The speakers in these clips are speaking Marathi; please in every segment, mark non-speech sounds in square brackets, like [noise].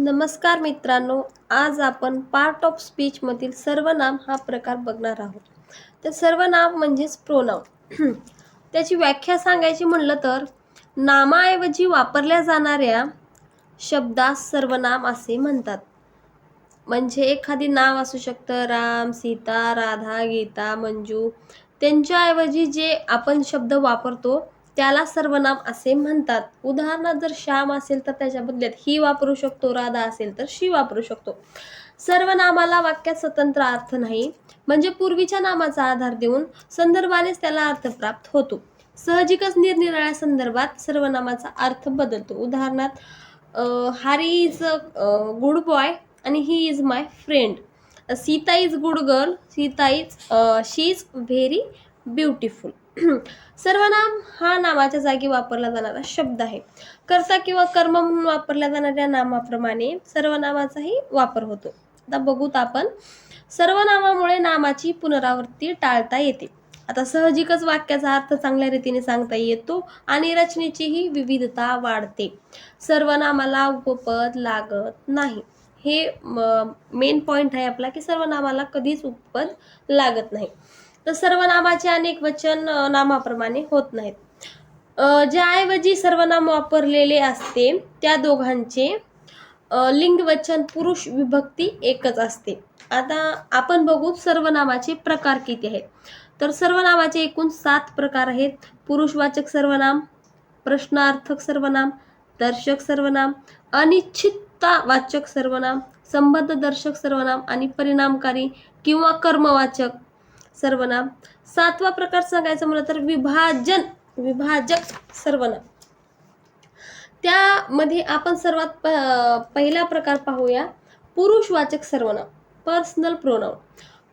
नमस्कार मित्रांनो आज आपण पार्ट ऑफ स्पीचमधील सर्वनाम हा प्रकार बघणार आहोत. तर सर्वनाम म्हणजेच प्रोनाम [clears throat] त्याची व्याख्या सांगायची म्हणलं तर नामाऐवजी वापरल्या जाणाऱ्या शब्दास सर्वनाम असे म्हणतात. म्हणजे एखादी नाव असू शकतं राम सीता राधा गीता मंजू. त्यांच्याऐवजी जे आपण शब्द वापरतो त्याला सर्वनाम असे म्हणतात. उदाहरणार्थ जर श्याम असेल तर त्याच्या बदल्यात ही वापरू शकतो राधा असेल तर शी वापरू शकतो. सर्वनामाला वाक्यात स्वतंत्र अर्थ नाही. म्हणजे पूर्वीच्या नामाचा आधार देऊन संदर्भानेच त्याला अर्थ प्राप्त होतो. साहजिकच निरनिराळ्या संदर्भात सर्वनामाचा अर्थ बदलतो. उदाहरणार्थ हारी इज अ गुड बॉय आणि he is my friend Sita is good girl Sita is she is very beautiful [clears throat] सर्वनाम हा नामाच्या जागी वापरला जाणारा शब्द आहे. कर्ता किंवा कर्म म्हणून वापरल्या जाणाऱ्या नामाप्रमाणे सर्वनामाचाही वापर होतो. आता बघूत आपण. सर्वनामामुळे नामाची पुनरावृत्ती टाळता येते. आता सहजिकच वाक्याचा अर्थ चांगल्या रीतीने सांगता येतो आणि रचनेचीही विविधता वाढते. सर्वनामाला उपपद लागत नाही. हे मेन पॉईंट आहे आपला की सर्वनामाला कधीच उपपद लागत नाही. तर सर्वनामाचे अनेक वचन नामाप्रमाणे होत नाहीत. ज्याऐवजी सर्वनाम वापरलेले असते त्या दोघांचे लिंगवचन पुरुष विभक्ती एकच असते. आता आपण बघू सर्वनामाचे प्रकार किती आहेत. तर सर्वनामाचे एकूण सात प्रकार आहेत. पुरुषवाचक सर्वनाम प्रश्नार्थक सर्वनाम दर्शक सर्वनाम अनिश्चिततावाचक सर्वनाम संबंधदर्शक सर्वनाम आणि परिणामकारी किंवा कर्मवाचक सर्वनाम. सातवा प्रकार सांगायचं म्हणलं तर विभाजन विभाजक सर्वनाम. त्यामध्ये आपण सर्वात प- पहिला प्रकार पाहूया. पुरुषवाचक सर्वनाम पर्सनल प्रोनाउन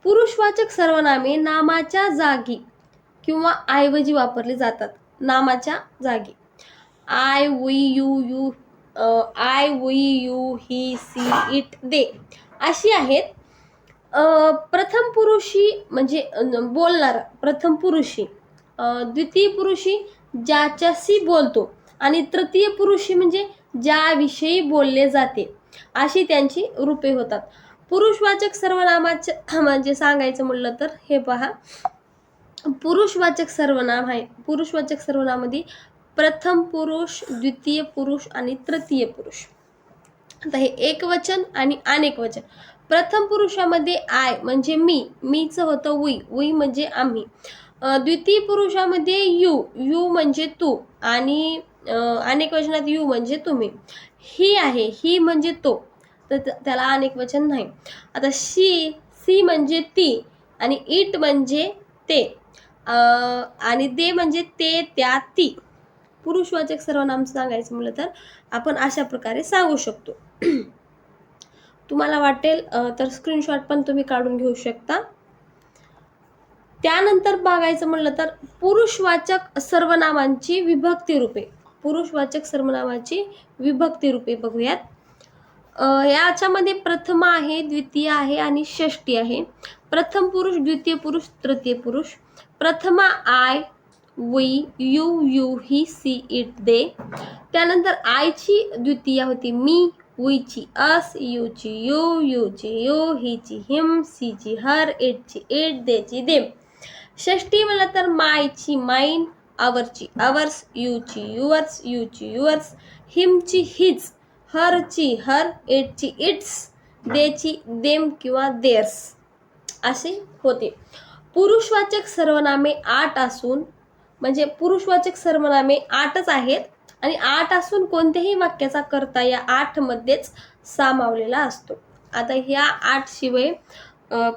पुरुषवाचक सर्वनामे नामाच्या जागी किंवा ऐवजी वापरली जातात. नामाच्या जागी. I we you you I we you he she it they अशी आहेत प्रथम पुरुषी म्हणजे बोलणारा प्रथम पुरुषी द्वितीय पुरुषी ज्याच्याशी बोलतो आणि तृतीय पुरुषी म्हणजे ज्याविषयी बोलले जाते अशी त्यांची रूपे होतात. पुरुषवाचक सर्वनामाचे म्हणजे सांगायचं म्हणलं तर हे पहा. पुरुषवाचक सर्वनाम आहे. पुरुषवाचक सर्वनामामध्ये प्रथम पुरुष द्वितीय पुरुष आणि तृतीय पुरुष. आता हे एक वचन आणि अनेक वचन. प्रथम पुरुषामध्ये आय म्हणजे मी मीचं होतं वी वी म्हणजे आम्ही. द्वितीय पुरुषामध्ये यू यू म्हणजे तू आणि अनेक वचनात यू म्हणजे तुम्ही. ही आहे ही म्हणजे तो. तर त्याला अनेक वचन नाही. आता शी सी म्हणजे ती आणि इट म्हणजे ते. आणि दे म्हणजे ते त्या ती. पुरुषवाचक सर्वनाम सांगायचं म्हटलं तर आपण अशा प्रकारे सांगू शकतो. तुम्हाला वाटेल तर स्क्रीनशॉट पण तुम्ही काढून घेऊ शकता. त्यानंतर बघायचं म्हणलं तर पुरुषवाचक सर्वनामांची विभक्ती रूपे. पुरुषवाचक सर्वनामाची विभक्ती रूपे बघूयात. याच्यामध्ये प्रथम आहे द्वितीय आहे आणि षष्टी आहे. प्रथम पुरुष द्वितीय पुरुष तृतीय पुरुष. प्रथमा I we you you he she it they. त्यानंतर आयची द्वितीय होती मी उईची अस यूची यू यूची यू हिची हिम सीची हर इटची इट देची देम षष्टी म्हणलं तर मायची माइन आवरची आवर्स यूची युअर्स यूची युअर्स हिमची हिज हरची हर इटची इट्स देची देम किंवा देर्स असे होते. पुरुषवाचक सर्वनामे आठ असून म्हणजे पुरुषवाचक सर्वनामे आठच आहेत. आणि आठ असून कोणत्याही वाक्याचा करता या आठ मध्येच सामावलेला असतो. आता ह्या आठ शिवाय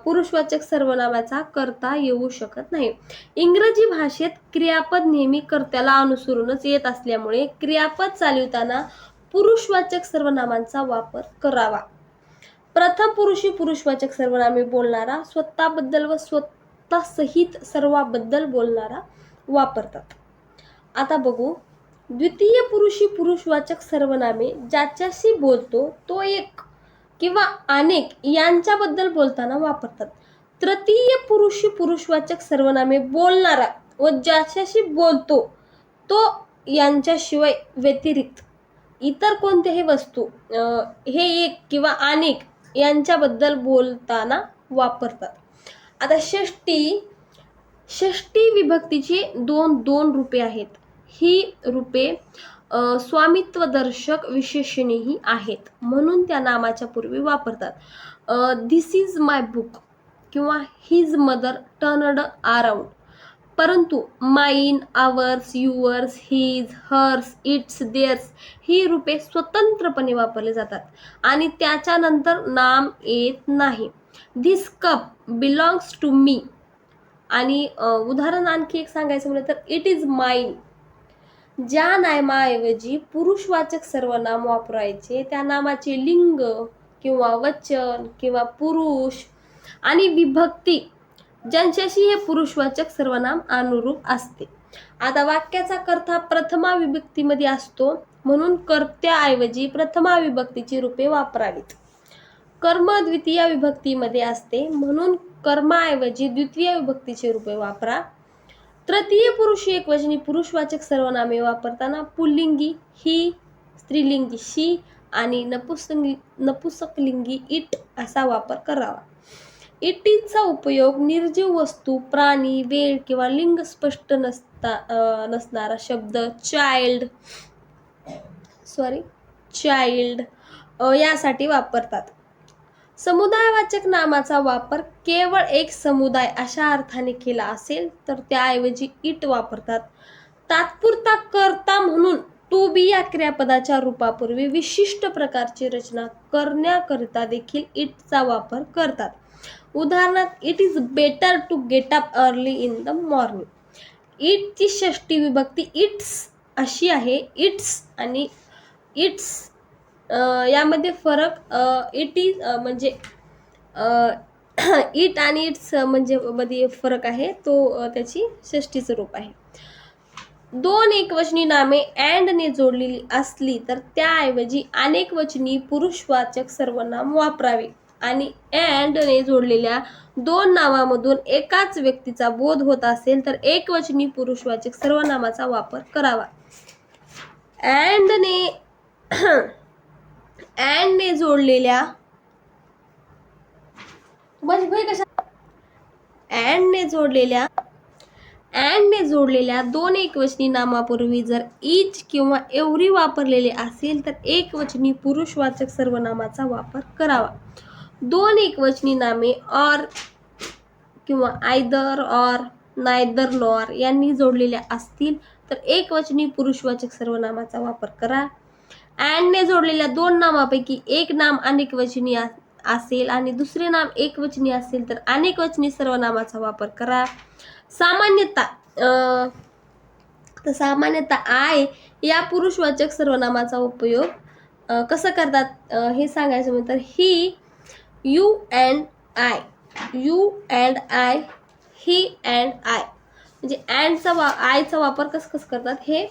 पुरुषवाचक सर्वनामाचा करता येऊ शकत नाही. इंग्रजी भाषेत क्रियापद नेहमी कर्त्याला अनुसरूनच येत असल्यामुळे क्रियापद चालवताना पुरुषवाचक सर्वनामांचा वापर करावा. प्रथम पुरुषी पुरुषवाचक सर्वनामे बोलणारा स्वतःबद्दल व स्वतः सहित सर्वाबद्दल बोलणारा वापरतात. आता बघू द्वितीय पुरुषी पुरुषवाचक सर्वनामे ज्याच्याशी बोलतो तो एक किंवा अनेक यांच्याबद्दल बोलताना वापरतात. तृतीय पुरुषी पुरुषवाचक सर्वनामे बोलणारा व ज्याच्याशी बोलतो तो यांच्याशिवाय व्यतिरिक्त इतर कोणत्याही वस्तू हे एक किंवा अनेक यांच्याबद्दल बोलताना वापरतात. आता षष्टी षष्टी विभक्तीची दोन दोन रूपे आहेत. ही रूपे स्वामित्वदर्शक विशेषणेही आहेत. म्हणून त्या नामाच्या पूर्वी वापरतात. धिस इज माय बुक किंवा हिज मदर टर्नड अराउंड परंतु mine ours yours his hers its theirs ही रूपे स्वतंत्रपणे वापरले जातात. आणि त्याच्यानंतर नाम येत नाही. This cup belongs to me आणि उदाहरण आणखी एक सांगायचं म्हणलं तर इट इज माइन ज्या नामाऐवजी पुरुषवाचक सर्वनाम वापरायचे त्या नामाचे लिंग किंवा वचन किंवा पुरुष आणि विभक्ती ज्यांच्याशी हे पुरुषवाचक सर्वनाम अनुरूप असते. आता वाक्याचा कर्ता प्रथमा विभक्तीमध्ये असतो म्हणून कर्त्याऐवजी प्रथमा विभक्तीची रूपे वापरावीत. कर्म द्वितीय विभक्तीमध्ये असते म्हणून कर्माऐवजी द्वितीय विभक्तीचे रूपे वापरा. तृतीय पुरुष एकवचनी पुरुषवाचक सर्वनामे वापरताना पुल्लिंगी ही स्त्रीलिंगी शी आणि नपुसंगी नपुसकलिंगी इट असा वापर करावा. इटीचा उपयोग निर्जीव वस्तू प्राणी वेळ किंवा लिंग स्पष्ट नसता नसणारा शब्द चाइल्ड सॉरी चाइल्ड यासाठी वापरतात. समुदायवाचक नामाचा वापर केवळ एक समुदाय अशा अर्थाने केला असेल तर त्याऐवजी इट वापरतात. तात्पुरता करता म्हणून टू बी या क्रियापदाच्या रूपापूर्वी विशिष्ट प्रकारची रचना करण्याकरिता देखील इटचा वापर करतात. उदाहरणार्थ it is better to get up early in the morning इटची षष्टी विभक्ती इट्स अशी आहे. इट्स आणि इट्स यामध्ये फरक इट इज म्हणजे इट आणि इट्स म्हणजे मध्ये फरक आहे तो त्याची षष्टीचं रूप आहे. दोन एकवचनी नामे अँडने जोडलेली असली तर त्याऐवजी अनेक वचनी पुरुषवाचक सर्वनाम वापरावे आणि अँडने जोडलेल्या दोन नावामधून एकाच व्यक्तीचा बोध होत असेल तर एकवचनी पुरुषवाचक सर्वनामाचा वापर करावा. अँडने [clears throat] अँडने जोडलेल्या कशा? अँडने जोडलेल्या अँडने जोडलेल्या दोन एकवचनी नामापूर्वी जर इच किंवा एवरी वापरलेले असेल तर एकवचनी पुरुषवाचक सर्वनामाचा वापर करावा. दोन एकवचनी नामे ऑर किंवा आयदर ऑर नायदर नॉर यांनी जोडलेल्या असतील तर एकवचनी पुरुषवाचक सर्वनामाचा वापर करा. अँडने जोडलेल्या दोन नामापैकी एक नाम अनेक वचनी आ- असेल आणि दुसरे नाम एकवचनी असेल तर अनेक वचनी सर्वनामाचा वापर करा. सामान्यतः तर सामान्यतः आय या पुरुषवाचक सर्वनामाचा उपयोग कसं करतात? हे सांगायचं तर he you and I you and I he and I. म्हणजे अँडचा वा आयचा वापर कसं कसं करतात? हे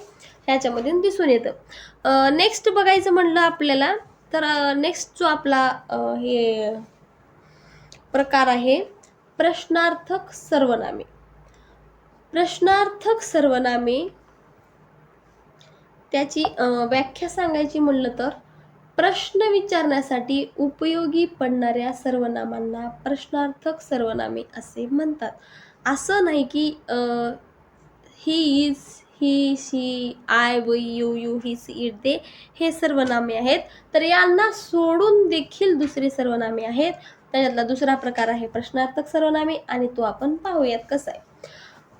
ह्याच्यामध्ये दिसून येतं. नेक्स्ट बघायचं म्हणलं आपल्याला तर नेक्स्ट जो आपला हे प्रकार आहे प्रश्नार्थक सर्वनामे. प्रश्नार्थक सर्वनामे त्याची व्याख्या सांगायची म्हणलं तर प्रश्न विचारण्यासाठी उपयोगी पडणाऱ्या सर्वनामांना प्रश्नार्थक सर्वनामे असे म्हणतात. असं नाही की he is he she I we you you he she it they हे सर्वनामे आहेत. तर यांना सोडून देखील दुसरे सर्वनामे आहेत. त्याच्यातला दुसरा प्रकार आहे प्रश्नार्थक सर्वनामे आणि तो आपण पाहूयात कसा आहे.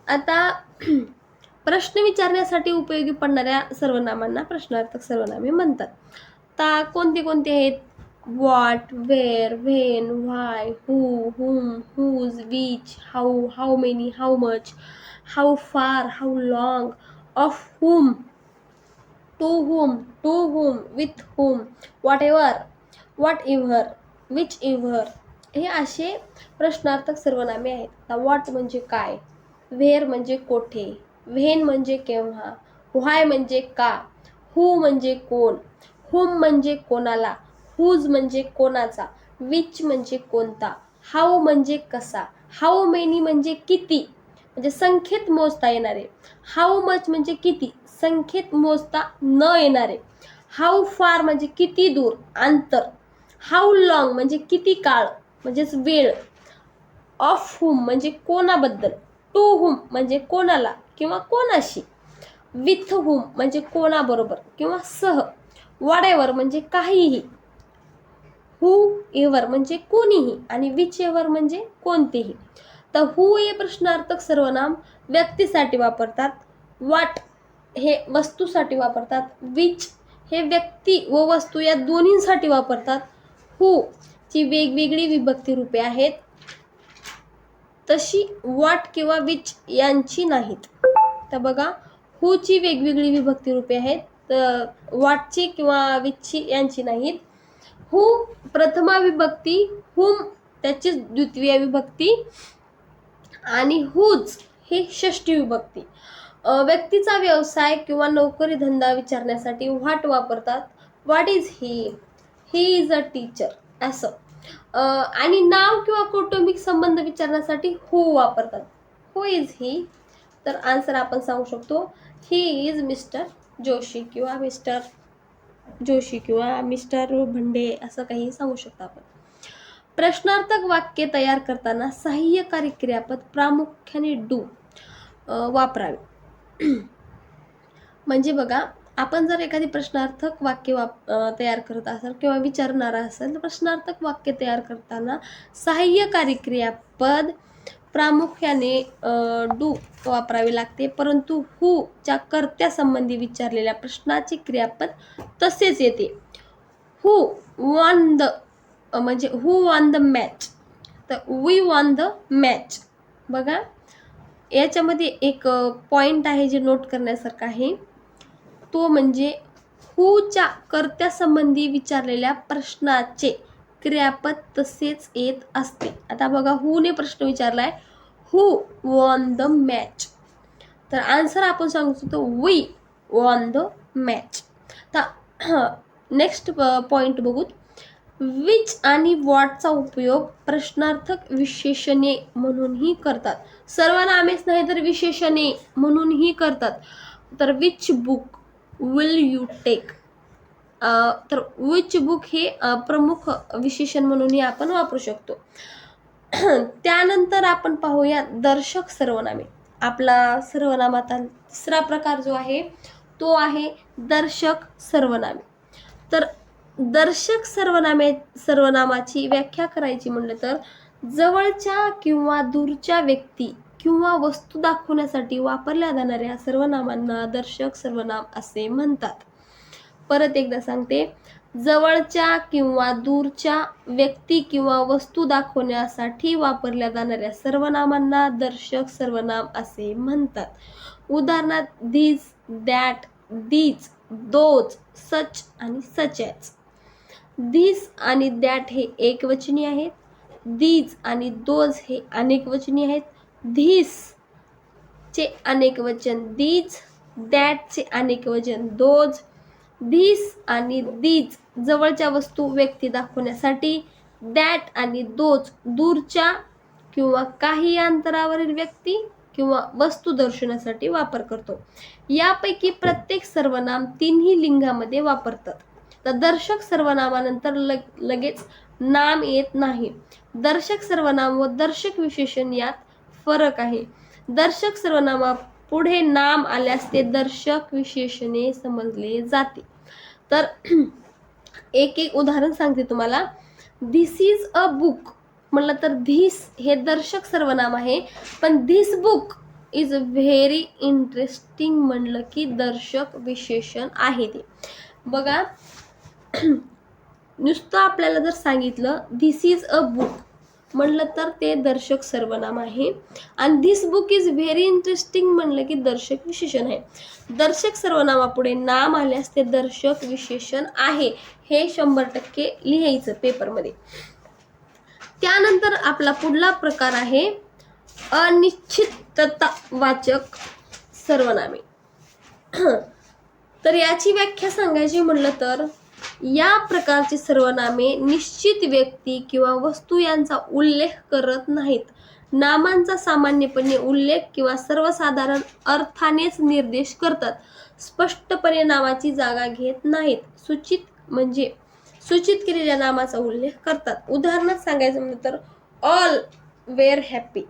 आता [clears throat] प्रश्न विचारण्यासाठी उपयोगी पडणाऱ्या सर्वनामांना प्रश्नार्थक सर्वनामे म्हणतात. आता कोणते कोणते आहेत? What where when why who whom whose which how how many how much how far how long of whom to whom to whom with whom whatever whatever whichever हे असे प्रश्नार्थक सर्वनामे आहेत. आता वॉट म्हणजे काय? व्हेअर म्हणजे कोठे? व्हेन म्हणजे केव्हा? व्हाय म्हणजे का? हू म्हणजे कोण? हुम म्हणजे कोणाला? हुज म्हणजे कोणाचा? विच म्हणजे कोणता? हाऊ म्हणजे कसा? हाऊ मेनी म्हणजे किती? म्हणजे संख्येत मोजता येणारे. हाऊ मच म्हणजे किती? संख्येत मोजता न येणारे. हाऊ फार म्हणजे किती दूर? अंतर. हाऊ लॉंग म्हणजे किती काळ? म्हणजेच वेळ. ऑफ हुम म्हणजे कोणाबद्दल? टू हुम म्हणजे कोणाला? किंवा कोणाशी? विथ हुम म्हणजे कोणाबरोबर? किंवा सह. वॉडेवर म्हणजे काहीही. हू एवर म्हणजे कोणीही. आणि विच एवर म्हणजे कोणतेही. तर हू हे प्रश्नार्थक सर्वनाम व्यक्तीसाठी वापरतात. वाट हे वस्तूसाठी वापरतात. विच हे व्यक्ती व वस्तू या दोन्हींसाठी वापरतात. हू ची वेगवेगळी विभक्ती रूपे आहेत. तशी वाट किंवा विच यांची नाहीत. तर बघा हुची वेगवेगळी विभक्ती रूपे आहेत. तर वाटची किंवा विचची यांची नाहीत. हू प्रथमा विभक्ती हुम त्याची द्वितीय विभक्ती आणि हुज ही षष्टी विभक्ती. व्यक्तीचा व्यवसाय किंवा नोकरी धंदा विचारण्यासाठी व्हाट वापरतात. What is he he is a teacher असं. आणि नाव किंवा कौटुंबिक संबंध विचारण्यासाठी हू वापरतात. हू इज ही तर आन्सर आपण सांगू शकतो. ही इज मिस्टर जोशी किंवा मिस्टर जोशी किंवा मिस्टर भंडे असं काही सांगू शकतो आपण. प्रश्नार्थक वाक्य तयार करताना सहाय्यकारी क्रियापद प्रामुख्याने डू वापरावे. [clears throat] म्हणजे बघा आपण जर एखादी प्रश्नार्थक वाक्य वाप तयार करत असाल किंवा विचारणारा असेल तर प्रश्नार्थक वाक्य तयार करताना सहाय्यकारी क्रियापद प्रामुख्याने डू वापरावे लागते. परंतु हूच्या कर्त्यासंबंधी विचारलेल्या प्रश्नाचे क्रियापद तसेच येते. हू वॉन द म्हणजे हू वॉन द मॅच तर वी वॉन द मॅच बघा याच्यामध्ये एक पॉईंट आहे जे नोट करण्यासारखं आहे. तो म्हणजे हूच्या कर्त्यासंबंधी विचारलेल्या प्रश्नाचे क्रियापद तसेच येत असते. आता बघा हूने प्रश्न विचारलाय? हू वॉन द मॅच तर आन्सर आपण सांगू शकतो वी वॉन द मॅच तर नेक्स्ट पॉईंट बघू विच आणि वॉटचा उपयोग प्रश्नार्थक विशेषणे म्हणूनही करतात. सर्वनामेच नाही तर विशेषणे म्हणूनही करतात. तर which book will you take तर विच बुक हे प्रमुख विशेषण म्हणूनही आपण वापरू शकतो. [clears throat] त्यानंतर आपण पाहूया दर्शक सर्वनामे. आपला सर्वनामाचा तिसरा प्रकार जो आहे तो आहे दर्शक सर्वनामे. तर दर्शक सर्वनामे सर्वनामाची व्याख्या करायची म्हणलं तर जवळच्या किंवा दूरच्या व्यक्ती किंवा वस्तू दाखवण्यासाठी वापरल्या जाणाऱ्या सर्वनामांना दर्शक सर्वनाम असे म्हणतात. परत एकदा सांगते जवळच्या किंवा दूरच्या व्यक्ती किंवा वस्तू दाखवण्यासाठी वापरल्या जाणाऱ्या सर्वनामांना दर्शक सर्वनाम असे म्हणतात. उदाहरणार्थ this that these those such आणि सच दिस आणि दॅट हे एकवचनी आहेत. दीज आणि दोज हे अनेकवचनी आहेत. धीस चे अनेक वचन दीज दॅटचे अनेक वचन दोज. धीस आणि दीज जवळच्या वस्तू व्यक्ती दाखवण्यासाठी दॅट आणि दोज दूरच्या किंवा काही अंतरावरील व्यक्ती किंवा वस्तू दर्शवण्यासाठी वापर करतो. यापैकी प्रत्येक सर्वनाम तिन्ही लिंगामध्ये वापरतात. तर दर्शक सर्वनामानंतर लग लगेच नाम येत नाही. दर्शक सर्वनाम व दर्शक विशेषण यात फरक आहे. दर्शक सर्वनामा पुढे नाम आल्यास ते दर्शक विशेषणे समजले जाते. तर [clears throat] एक एक उदाहरण सांगते तुम्हाला. धिस इज अ बुक म्हणलं तर धिस हे दर्शक सर्वनाम आहे. पण this book is very interesting म्हणलं की दर्शक विशेषण आहे ते. बघा [coughs] नुसतं आपल्याला जर सांगितलं धिस इज अ बुक म्हणलं तर ते दर्शक सर्वनाम आहे. आणि this book is very interesting म्हणलं की दर्शक विशेषण आहे. दर्शक सर्वनामापुढे नाम आल्यास ते दर्शक विशेषण आहे हे शंभर टक्के लिहायचं पेपरमध्ये त्यानंतर आपला पुढला प्रकार आहे अनिश्चितता वाचक सर्वनामे. [coughs] तर याची व्याख्या सांगायची म्हणलं तर या प्रकारची सर्वनामे निश्चित व्यक्ती किंवा वस्तू यांचा उल्लेख करत नाहीत. नामांचा सामान्यपणे उल्लेख किंवा सर्वसाधारण अर्थानेच निर्देश करतात. स्पष्टपणे नामाची जागा घेत नाहीत. सूचित म्हणजे सूचित केलेल्या नामाचा उल्लेख करतात. उदाहरणार्थ सांगायचं म्हणलं तर ऑल वेअर हॅपी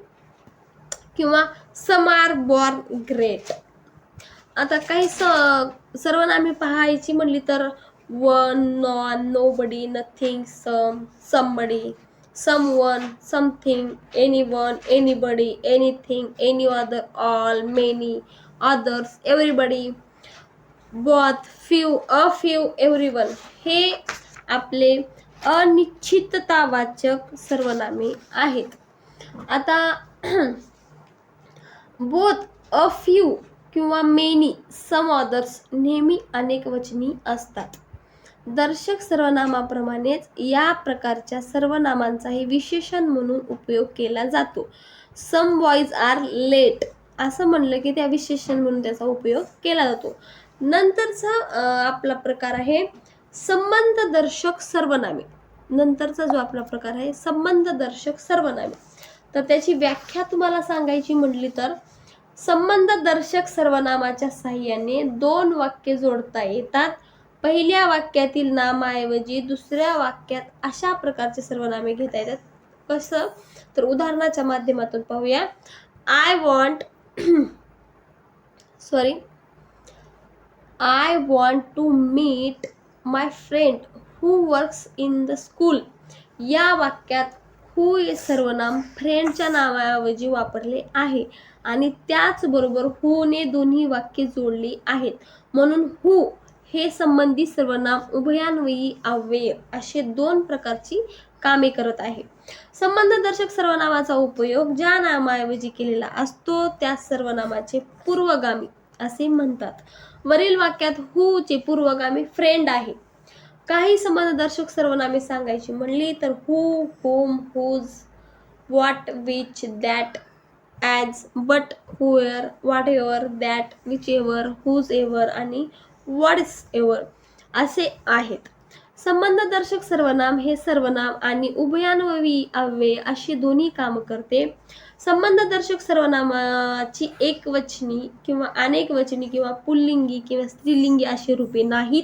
किंवा सम आर बॉर्न ग्रेट आता काही स सर्वनामे पाहायची म्हणली तर one none nobody nothing some somebody someone something anyone anybody anything any other all many others everybody both few a few everyone हे आपले अनिश्चिततावाचक सर्वनामे आहेत. आता बोथ अ फ्यू किंवा मेनी सम ऑदर्स नेहमी अनेक वचनी असतात. दर्शक सर्वनामाप्रमाणेच या प्रकारच्या सर्वनामांचाही विशेषण म्हणून उपयोग केला जातो. सम बॉईज आर लेट असं म्हणलं की त्या विशेषण म्हणून त्याचा उपयोग केला जातो. नंतरचा आपला प्रकार आहे संबंध दर्शक सर्वनामे. नंतरचा जो आपला प्रकार आहे संबंध दर्शक सर्वनामे. तर त्याची व्याख्या तुम्हाला सांगायची म्हटली तर संबंध दर्शक सर्वनामाच्या साह्याने दोन वाक्य जोडता येतात. पहिल्या वाक्यातील नामाऐवजी दुसऱ्या वाक्यात अशा प्रकारचे सर्वनामे घेता येतात. कसं? तर उदाहरणाच्या माध्यमातून पाहूया. I want sorry I want to meet my friend who works in the school या वाक्यात हू हे सर्वनाम फ्रेंडच्या नावाऐवजी वापरले आहे. आणि त्याचबरोबर हूने दोन्ही वाक्ये जोडली आहेत. म्हणून हू हे संबंधी सर्वनाम उभयान्वयी अव्यय असे दोन प्रकारची कामे करत आहे. संबंधदर्शक सर्वनामाचा उपयोग ज्या नामाऐवजी केलेला असतो त्या सर्वनामाचे पूर्वगामी असे म्हणतात. वरील वाक्यात हू चे पूर्वगामी फ्रेंड आहे. काही संबंधदर्शक सर्वनामे सांगायची म्हणली तर who whom whose what which that as but whoever whatever that whichever whosever आणि वॉट्स एवर असे आहेत. संबंधदर्शक सर्वनाम हे सर्वनाम आणि उभयान्वयी अव्यय अशी दोन्ही कामं करते. संबंधदर्शक सर्वनामाची एकवचनी किंवा अनेक वचनी किंवा पुल्लिंगी किंवा स्त्रीलिंगी अशी रूपे नाहीत.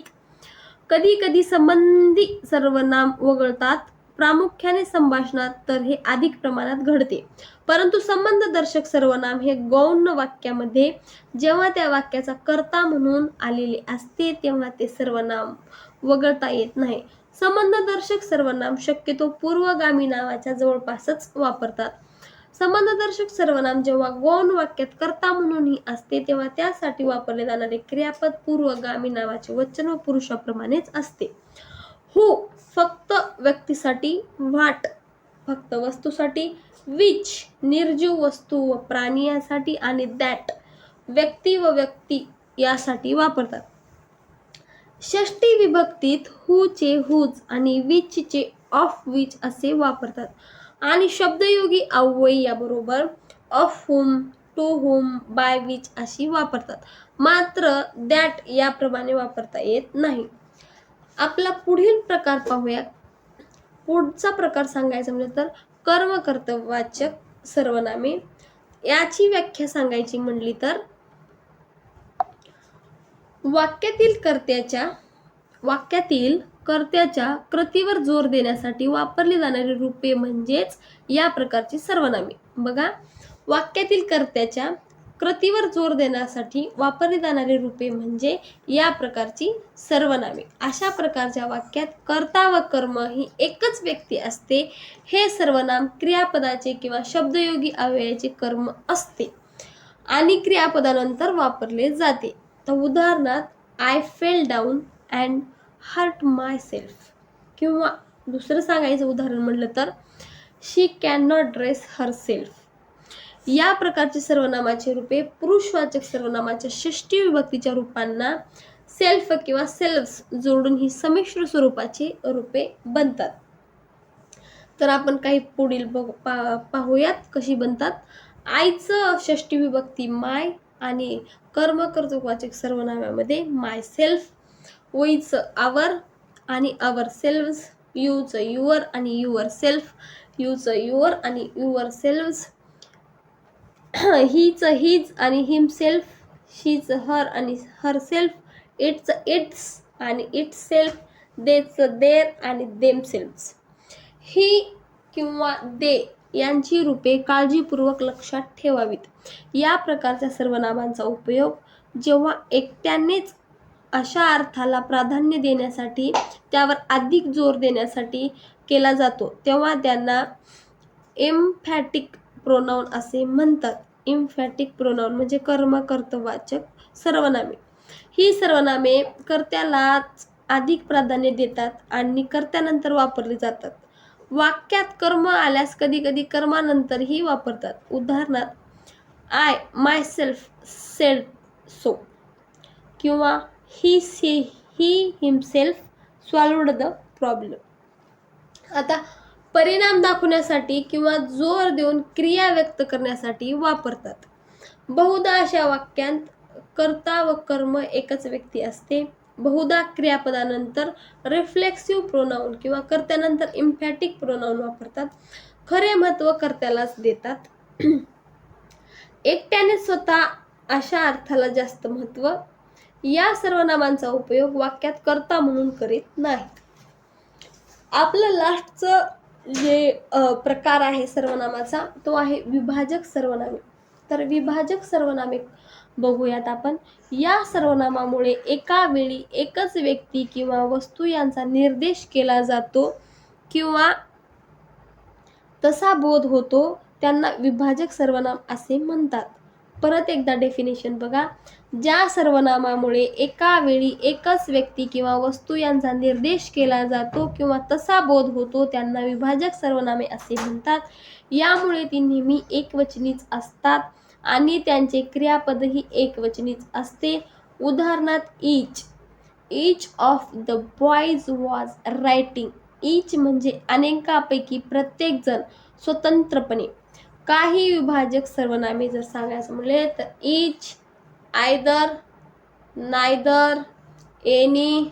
कधी कधी संबंधी सर्वनाम वगळतात. प्रामुख्याने संभाषणात तर हे अधिक प्रमाणात घडते. परंतु संबंधदर्शक सर्वनाम हे गौण वाक्यामध्ये जेव्हा त्या वाक्याचा कर्ता म्हणून आलेले असते तेव्हा ते सर्वनाम वगळता येत नाही. संबंधदर्शक सर्वनाम शक्यतो पूर्वगामी नावाच्या जवळपासच वापरतात. संबंधदर्शक सर्वनाम जेव्हा गौण वाक्यात कर्ता म्हणूनही असते तेव्हा त्यासाठी वापरले जाणारे क्रियापद पूर्वगामी नावाचे वचन व पुरुषाप्रमाणेच असते. हू फक्त व्यक्तीसाठी वाट फक्त वस्तूसाठी विच निर्जीव वस्तू व प्राणी यासाठी आणि दॅट व्यक्ती व व्यक्ती यासाठी वापरतात. षष्टी विभक्तीत हूचे हुज आणि विचचे ऑफ विच असे वापरतात. आणि शब्दयोगी अव्वय याबरोबर of whom to whom by which अशी वापरतात. मात्र दॅट याप्रमाणे वापरता येत नाही. आपला पुढील प्रकार पाहूया पुढचा प्रकार सांगायचा म्हणजे तर कर्मकर्तवाचक सर्वनामे. याची व्याख्या सांगायची म्हणली तर वाक्यातील कर्त्याच्या वाक्यातील कर्त्याच्या कृतीवर जोर देण्यासाठी वापरली जाणारी रूपे म्हणजेच या प्रकारची सर्वनामे. बघा वाक्यातील कर्त्याच्या कृतीवर जोर देण्यासाठी वापरली जाणारी रूपे म्हणजे या प्रकारची सर्वनामे. अशा प्रकारच्या वाक्यात कर्ता व कर्म ही एकच व्यक्ती असते. हे सर्वनाम क्रियापदाचे किंवा शब्दयोगी अव्ययाचे कर्म असते आणि क्रियापदानंतर वापरले जाते. तर उदाहरणार्थ I fell down and hurt myself किंवा दुसरं सांगायचं उदाहरण म्हटलं तर she cannot dress herself या प्रकारचे सर्वनामाचे रूपे पुरुषवाचक सर्वनामाच्या षष्टी विभक्तीच्या रूपांना सेल्फ किंवा सेल्फ जोडून ही संमिश्र स्वरूपाची रूपे बनतात. तर आपण काही पुढील बघ पा पाहूयात कशी बनतात. आईचं षष्टी विभक्ती माय आणि कर्मकर्तृवाचक सर्वनाम्यामध्ये माय सेल्फ वईचं आवर आणि आवर सेल्व्स यूचं युअर आणि युअर सेल्फ यूचं युअर आणि युअर सेल्व्स [clears throat] हीच हीज आणि हिमसेल्फ शीज हर आणि हर सेल्फ इट्स इट्स आणि इट्स सेल्फ देच देर आणि देम सेल्फ्स ही किंवा दे यांची रूपे काळजीपूर्वक लक्षात ठेवावीत. या प्रकारच्या सर्वनामांचा उपयोग जेव्हा एकट्यानेच अशा अर्थाला प्राधान्य देण्यासाठी त्यावर अधिक जोर देण्यासाठी केला जातो तेव्हा त्यांना एम्फॅटिक प्रोनाऊन असे म्हणतात. इम्फॅटिक प्रोनाऊन म्हणजे कर्म कर्तवाचक सर्वनामे. ही सर्वनामे कर्त्यालाच अधिक प्राधान्य देतात आणि कर्त्यानंतर वापरली जातात. वाक्यात कर्म आल्यास कधी कधी कर्मानंतरही वापरतात. उदाहरणार्थ I my self said so किंवा he say he himself solved the problem आता परिणाम दाखवण्यासाठी किंवा जोर देऊन क्रिया व्यक्त करण्यासाठी वापरतात. बहुधा अशा वाक्यांत कर्ता व कर्म एकच व्यक्ती असते. बहुधा क्रियापदानंतर रिफ्लेक्सिव्ह प्रोनाऊन किंवा कर्त्यानंतर इम्फॅटिक प्रोनाऊन वापरतात. खरे महत्त्व कर्त्यालाच देतात. एकट्याने स्वतः अशा अर्थाला जास्त महत्त्व या सर्वनामांचा उपयोग वाक्यात कर्ता म्हणून करीत नाहीत. आपलं लास्टचं जे प्रकार आहे सर्वनामाचा तो आहे विभाजक सर्वनामे. तर विभाजक सर्वनामे बघूयात आपण. या सर्वनामामुळे एका वेळी एकच व्यक्ती किंवा वस्तू यांचा निर्देश केला जातो किंवा तसा बोध होतो त्यांना विभाजक सर्वनाम असे म्हणतात. परत एकदा डेफिनेशन बघा. ज्या सर्वनामामुळे एका वेळी एकच व्यक्ती किंवा वस्तू यांचा निर्देश केला जातो किंवा तसा बोध होतो त्यांना विभाजक सर्वनामे असे म्हणतात. यामुळे ती नेहमी एकवचनीच असतात आणि त्यांचे क्रियापदही एकवचनीच असते. उदाहरणार्थ each each of the boys was writing each म्हणजे अनेकापैकी प्रत्येकजण स्वतंत्रपणे काही विभाजक सर्वनामे जर सांगायचं म्हणले तर each either neither any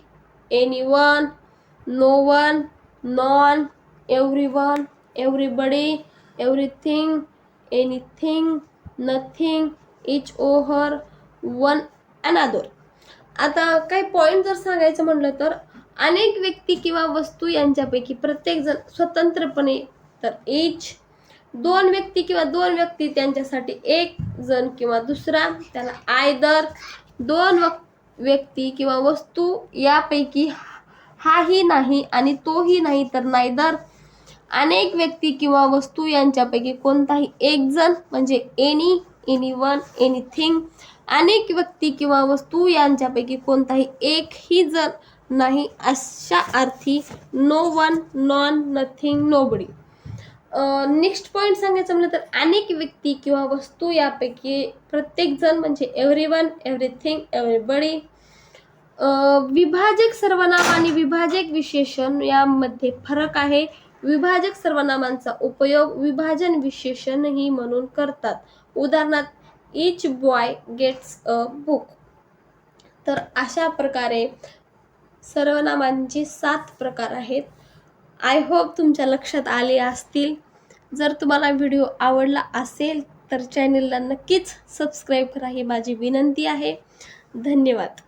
any one no one none every one everybody everything anything nothing each other one another आता काही पॉईंट जर सांगायचं म्हटलं तर अनेक व्यक्ती किंवा वस्तू यांच्यापैकी प्रत्येकजण स्वतंत्रपणे तर इच दोन व्यक्ती किंवा दोन व्यक्ती त्यांच्यासाठी एक जण किंवा दुसरा त्याला आयदर दोन व्यक्ती किंवा वस्तू यापैकी हाही नाही आणि तोही नाही तर नायदर. अनेक व्यक्ती किंवा वस्तू यांच्यापैकी कोणताही एक जण म्हणजे एनी एनी वन एनिथिंग अनेक व्यक्ती किंवा वस्तू यांच्यापैकी कोणताही एकही जण नाही अशा अर्थी no one none nothing nobody next point सांगायचं म्हणलं तर अनेक व्यक्ती किंवा वस्तू यापैकी प्रत्येक जण म्हणजे एव्हरी वन एव्हरीथिंग एव्हरीबडी विभाजक सर्वनाम आणि विभाजक विशेषण यामध्ये फरक आहे. विभाजक सर्वनामांचा उपयोग विभाजन विशेषणही म्हणून करतात. उदाहरणार्थ each boy gets a book तर अशा प्रकारे सर्वनामांचे सात प्रकार आहेत. आय होप तुमच्या लक्षात आले असतील. जर तुम्हाला व्हिडिओ आवडला असेल तर चॅनलला नक्कीच सबस्क्राईब करा ही माझी विनंती आहे. धन्यवाद.